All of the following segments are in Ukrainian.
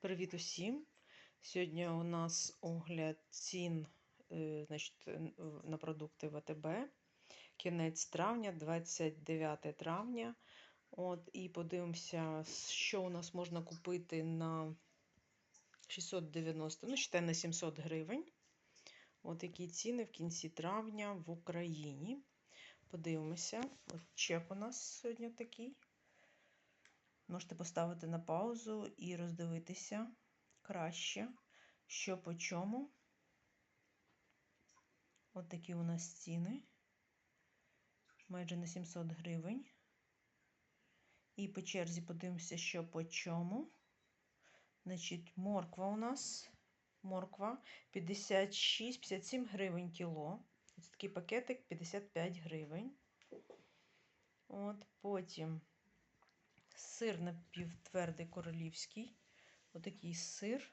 Привіт усім! Сьогодні у нас огляд цін е, значить, на продукти ВТБ. Кінець травня, 29 травня. От, і подивимося, що у нас можна купити на 690, ну, считай, на 700 гривень. От які ціни в кінці травня в Україні. Подивимося. От чек у нас сьогодні такий. Можете поставити на паузу і роздивитися краще, що по чому. От такі у нас ціни. Майже на 700 гривень. І по черзі подивимося, що по чому. Значить, морква у нас. Морква 56-57 гривень кіло. Ось такий пакетик 55 гривень. От потім сир напівтвердий королівський. Отакий сир.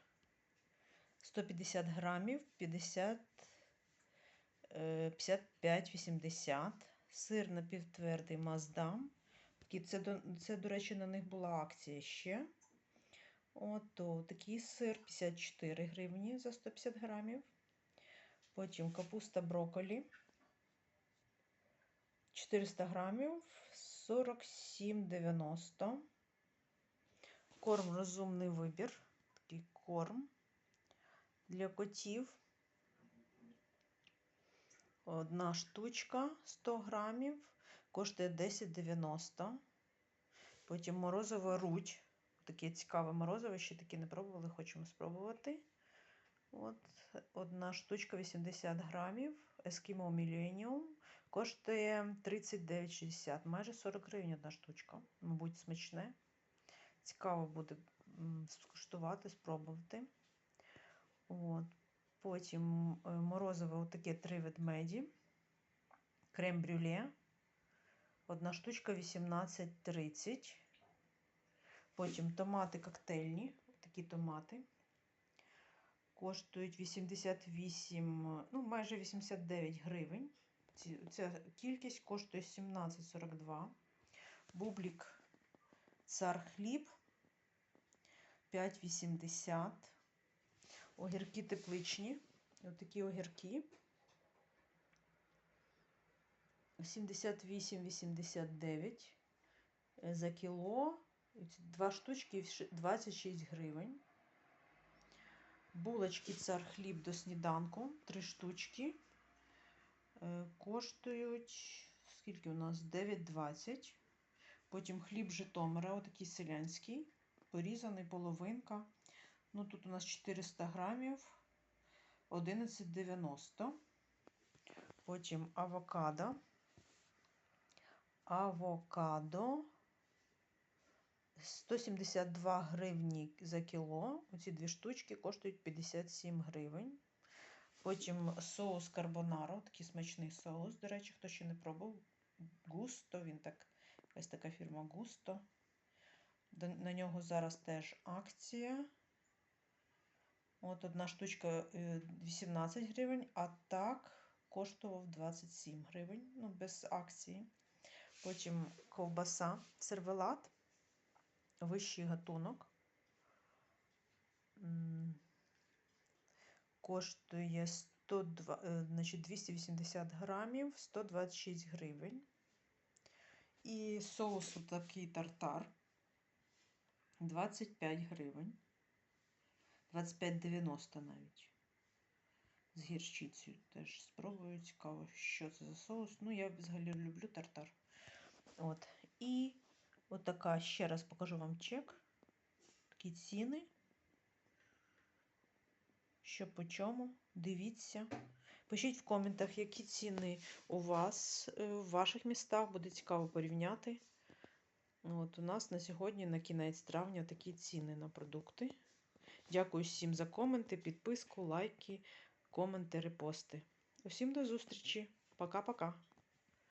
150 грамів, 50, е, 55,80. Сир напівтвердий Маздам. Це, це, до речі, на них була акція ще. Ото такий сир 54 гривні за 150 грамів. Потім капуста брокколі 400 грамів 47,90. Корм розумний вибір. Такий корм для котів. Одна штучка 100 грамів, коштує 10,90. Потім морозиво рудь. Таке цікаве морозиво, ще таке не пробували, хочемо спробувати. От, одна штучка 80 грамів. Ескімо Millennium. Коштує 39,60, майже 40 гривень одна штучка. Мабуть, смачне. Цікаво буде скуштувати, спробувати. От. Потім е, морозиво таке три ведмеді. Крем брюле. Одна штучка 18,30. Потім томати коктейльні. Такі томати. Коштують 88, ну майже 89 гривень. Ця кількість коштує 17,42. Бублік цар хліб 5,80. Огірки тепличні. Отакі огірки. 78,89 е, за кіло. Два штучки 26 гривень. Булочки цар хліб до сніданку. Три штучки. Е, Коштують, скільки у нас? 9,20. Потім хліб Житомира, отакий селянський, порізаний половинка. Ну, тут у нас 400 грамів, 11,90. Потім авокадо. Авокадо 172 гривні за кіло. Оці дві штучки коштують 57 гривень. Потім соус карбонаро, такий смачний соус. До речі, хто ще не пробував, густо, він так, якась така фірма Густо. На нього зараз теж акція. От одна штучка е, 18 гривень, а так коштував 27 гривень, ну, без акції. Потім ковбаса, сервелат, вищий гатунок. Коштує 102, е, значить, 280 грамів, 126 гривень. І соус такий тартар 25 гривень. 25,90 навіть. З гірчицею теж спробую. Цікаво, що це за соус. Ну, я взагалі люблю тартар. От. І отака, ще раз покажу вам чек. Такі ціни. Що по чому? Дивіться. Пишіть в коментах, які ціни у вас е, в ваших містах. Буде цікаво порівняти. От у нас на сьогодні, на кінець травня, такі ціни на продукти. Дякую всім за коменти, підписку, лайки, коменти, репости. Усім до зустрічі. Пока-пока.